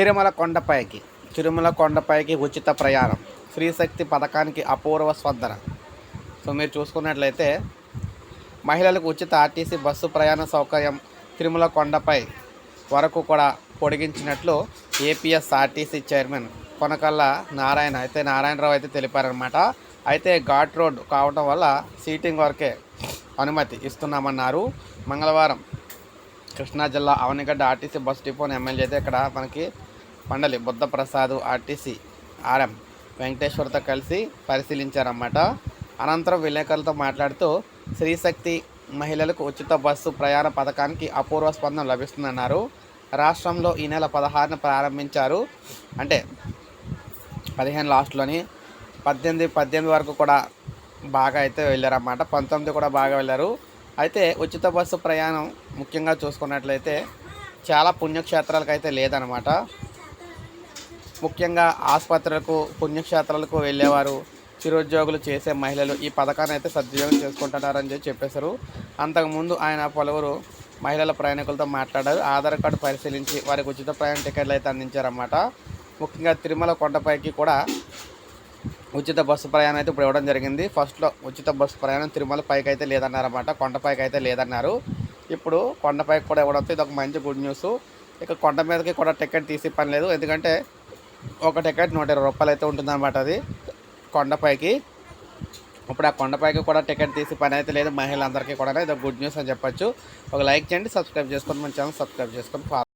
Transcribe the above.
తిరుమల కొండపైకి తిరుమల కొండపైకి ఉచిత ప్రయాణం శ్రీశక్తి పథకానికి అపూర్వ స్పందన. సో మీరు చూసుకున్నట్లయితే మహిళలకు ఉచిత ఆర్టీసీ బస్సు ప్రయాణ సౌకర్యం తిరుమల కొండపై వరకు కూడా పొడిగించినట్లు ఏపీఎస్ఆర్టీసీ చైర్మన్ కొనకల్ల నారాయణ అయితే నారాయణరావు అయితే తెలిపారనమాట అయితే ఘాట్ రోడ్ కావడం వల్ల సీటింగ్ వరకే అనుమతి ఇస్తున్నామన్నారు. మంగళవారం కృష్ణా జిల్లా అవనిగడ్డ ఆర్టీసీ బస్ డిపోని ఎమ్మెల్యే అయితే ఇక్కడ మనకి మండలి బుద్ధప్రసాద్ ఆర్టీసీ ఆర్ఎం వెంకటేశ్వర్తో కలిసి పరిశీలించారన్నమాట. అనంతరం విలేకరులతో మాట్లాడుతూ శ్రీశక్తి మహిళలకు ఉచిత బస్సు ప్రయాణ పథకానికి అపూర్వ స్పందన లభిస్తుందన్నారు. రాష్ట్రంలో ఈ నెల పదహారున ప్రారంభించారు. అంటే పదిహేను లాస్ట్లోని పద్దెనిమిది పద్దెనిమిది వరకు కూడా బాగా అయితే వెళ్ళారన్నమాట. పంతొమ్మిది కూడా బాగా వెళ్ళారు. అయితే ఉచిత బస్సు ప్రయాణం ముఖ్యంగా చూసుకున్నట్లయితే చాలా పుణ్యక్షేత్రాలకు అయితే లేదనమాట ముఖ్యంగా ఆసుపత్రులకు పుణ్యక్షేత్రాలకు వెళ్ళేవారు చిరుద్యోగులు చేసే మహిళలు ఈ పథకాన్ని అయితే సద్వినియోగం చేసుకుంటున్నారని చెప్పి చెప్పేశారు. అంతకుముందు ఆయన పలువురు మహిళల ప్రయాణికులతో మాట్లాడారు. ఆధార్ కార్డు పరిశీలించి వారికి ఉచిత ప్రయాణ టికెట్లు అయితే అందించారన్నమాట. ముఖ్యంగా తిరుమల కొండపైకి కూడా ఉచిత బస్సు ప్రయాణం అయితే ఇప్పుడు ఇవ్వడం జరిగింది. ఫస్ట్లో ఉచిత బస్సు ప్రయాణం తిరుమల పైకి అయితే లేదన్నారన్నమాట. కొండపైకి అయితే లేదన్నారు. ఇప్పుడు కొండపైకి కూడా ఇవ్వడంతో ఇది ఒక మంచి గుడ్ న్యూస్. ఇక కొండ మీదకి కూడా టికెట్ తీసి పని లేదు. ఎందుకంటే ఒక టికెట్ నూట ఇరవై రూపాయలు అయితే ఉంటుందన్నమాట అది. కొండపైకి. ఇప్పుడు ఆ కొండపైకి కూడా టికెట్ తీసి పని అయితే లేదు. మహిళలందరికీ కూడా ఇది ఒక గుడ్ న్యూస్ అని చెప్పొచ్చు. ఒక లైక్ చేయండి సబ్స్క్రైబ్ చేసుకొని మన ఛానల్ సబ్స్క్రైబ్ చేసుకొని